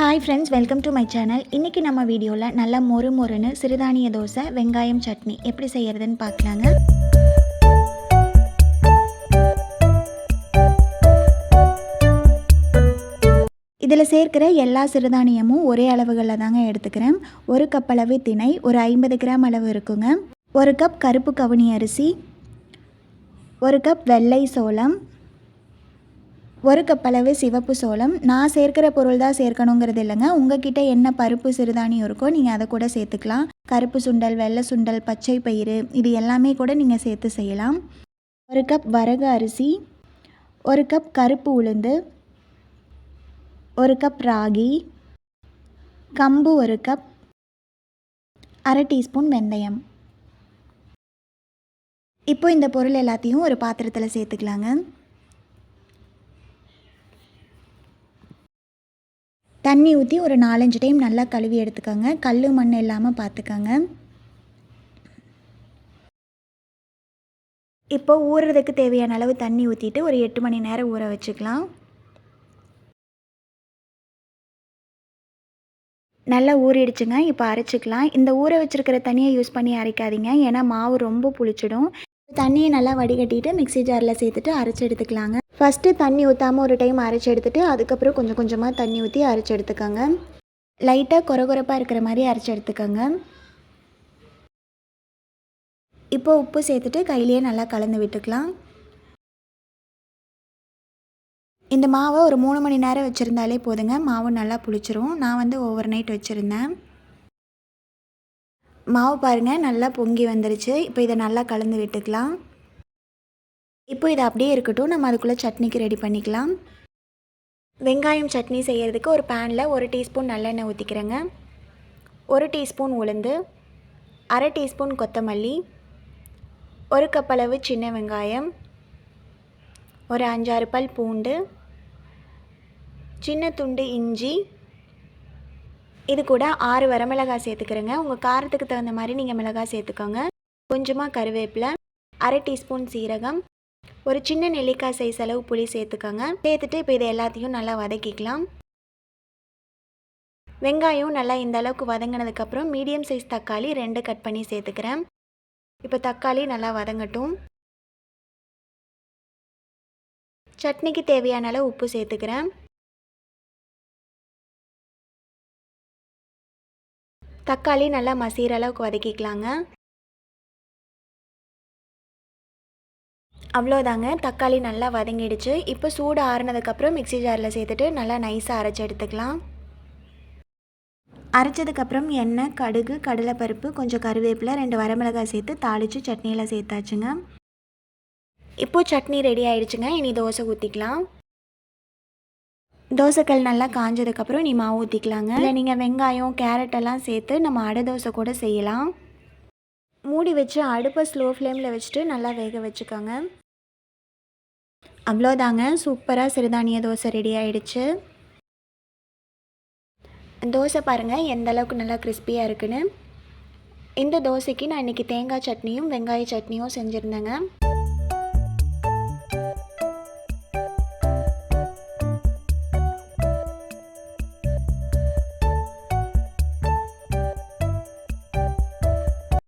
Hi friends welcome to my channel இன்றைக்கி நம்ம வீடியோவில் நல்லா மொறு மொறுன்னு சிறுதானிய தோசை வெங்காயம் சட்னி எப்படி செய்கிறதுன்னு பார்க்கலாங்க. இதில் சேர்க்கிற எல்லா சிறுதானியமும் ஒரே அளவுகளில் தாங்க எடுத்துக்கிறேன். ஒரு கப் அளவு திணை ஒரு ஐம்பது கிராம் அளவு இருக்குங்க. ஒரு கப் கருப்பு கவுனி அரிசி ஒரு கப் வெள்ளை சோளம் ஒரு கப் அளவு சிவப்பு சோளம். நான் சேர்க்கிற பொருள் தான் சேர்க்கணுங்கிறது இல்லைங்க. உங்ககிட்ட என்ன பருப்பு சிறுதானியம் இருக்கோ நீங்கள் அதை கூட சேர்த்துக்கலாம். கருப்பு சுண்டல் வெள்ளை சுண்டல் பச்சை பயிறு இது எல்லாமே கூட நீங்கள் சேர்த்து செய்யலாம். ஒரு கப் வரகு அரிசி ஒரு கப் கருப்பு உளுந்து ஒரு கப் ராகி கம்பு ஒரு கப் அரை டீஸ்பூன் வெந்தயம். இப்போ இந்த பொருள் எல்லாத்தையும் ஒரு பாத்திரத்தில் சேர்த்துக்கலாங்க. தண்ணி ஊற்றி ஒரு நாலஞ்சு டைம் நல்லா கழுவி எடுத்துக்கோங்க. கல் மண் இல்லாமல் பார்த்துக்கோங்க இப்போ ஊறுறதுக்கு தேவையான அளவு தண்ணி ஊற்றிட்டு ஒரு எட்டு மணி நேரம் ஊற வச்சுக்கலாம். நல்லா ஊறிடுச்சுங்க. இப்போ அரைச்சிக்கலாம். இந்த ஊற வச்சுருக்கிற தண்ணியை யூஸ் பண்ணி அரைக்காதீங்க. ஏன்னா மாவு ரொம்ப புளிச்சிடும். தண்ணியை நல்லா வடிகட்டிட்டு மிக்ஸி ஜாரில் சேர்த்துட்டு அரைச்சி எடுத்துக்கலாங்க. ஃபஸ்ட்டு தண்ணி ஊற்றாமல் ஒரு டைம் அரைச்சி எடுத்துட்டு அதுக்கப்புறம் கொஞ்சம் கொஞ்சமாக தண்ணி ஊற்றி அரைச்சி எடுத்துக்கோங்க. லைட்டாக குறகுறப்பாக இருக்கிற மாதிரி அரைச்சி எடுத்துக்கோங்க. இப்போ உப்பு சேர்த்துட்டு கையிலேயே நல்லா கலந்து விட்டுக்கலாம். இந்த மாவை ஒரு மூணு மணி நேரம் வச்சுருந்தாலே போதுங்க. மாவு நல்லா புளிச்சிரும். நான் வந்து ஓவர் நைட் வச்சுருந்தேன். மாவு பாருங்கள் நல்லா பொங்கி வந்துருச்சு. இப்போ இதை நல்லா கலந்து விட்டுக்கலாம். இப்போ இது அப்படியே இருக்கட்டும். நம்ம அதுக்குள்ளே சட்னிக்கு ரெடி பண்ணிக்கலாம். வெங்காயம் சட்னி செய்கிறதுக்கு ஒரு பேனில் ஒரு டீஸ்பூன் நல்லெண்ணெய் ஊற்றிக்கிறேங்க ஒரு டீஸ்பூன் உளுந்து அரை டீஸ்பூன் கொத்தமல்லி ஒரு கப்பளவு சின்ன வெங்காயம் ஒரு அஞ்சாறு பல் பூண்டு சின்ன துண்டு இஞ்சி இது கூட ஆறு வரமிளகாய் சேர்த்துக்கிறேங்க. உங்கள் காரத்துக்கு தகுந்த மாதிரி நீங்கள் மிளகாய் சேர்த்துக்கோங்க. கொஞ்சமாக கருவேப்பிலை அரை டீஸ்பூன் சீரகம் ஒரு சின்ன நெல்லிக்காய் சைஸ் அளவு புளி சேர்த்துக்கோங்க. சேர்த்துட்டு இப்போ இதை எல்லாத்தையும் நல்லா வதக்கிக்கலாம். வெங்காயம் நல்லா இந்த அளவுக்கு வதங்கினதுக்கப்புறம் மீடியம் சைஸ் தக்காளி ரெண்டு கட் பண்ணி சேர்த்துக்கிறேன். இப்போ தக்காளி நல்லா வதங்கட்டும். சட்னிக்கு தேவையான அளவு உப்பு சேர்த்துக்கிறேன். தக்காளி நல்லா மசிகிற அளவுக்கு வதக்கிக்கலாங்க. அவ்வளோதாங்க தக்காளி நல்லா வதங்கிடுச்சு. இப்போ சூடு ஆறுனதுக்கப்புறம் மிக்ஸி ஜாரில் சேர்த்துட்டு நல்லா நைஸாக அரைச்சி எடுத்துக்கலாம். அரைச்சதுக்கப்புறம் எண்ணெய் கடுகு கடலைப்பருப்பு கொஞ்சம் கருவேப்பிலை ரெண்டு வரமிளகாய் சேர்த்து தாளித்து சட்னியில் சேர்த்தாச்சுங்க. இப்போது சட்னி ரெடி ஆயிடுச்சுங்க. இனி தோசை ஊற்றிக்கலாம் தோசைக்கல் நல்லா காஞ்சதுக்கப்புறம் நீ மாவு ஊற்றிக்கலாங்க இல்லை நீங்கள் வெங்காயம் கேரட் எல்லாம் சேர்த்து நம்ம அடை தோசை கூட செய்யலாம். மூடி வச்சு அடுப்பை ஸ்லோ ஃப்ளேமில் வச்சுட்டு நல்லா வேக வச்சுக்கோங்க. அவ்வளோதாங்க. சூப்பராக சிறுதானிய தோசை ரெடி ஆயிடுச்சு. தோசை பாருங்கள் எந்த அளவுக்கு நல்லா கிறிஸ்பியாக இருக்குன்னு. இந்த தோசைக்கு நான் இன்றைக்கி தேங்காய் சட்னியும் வெங்காய சட்னியும் செஞ்சுருந்தேங்க.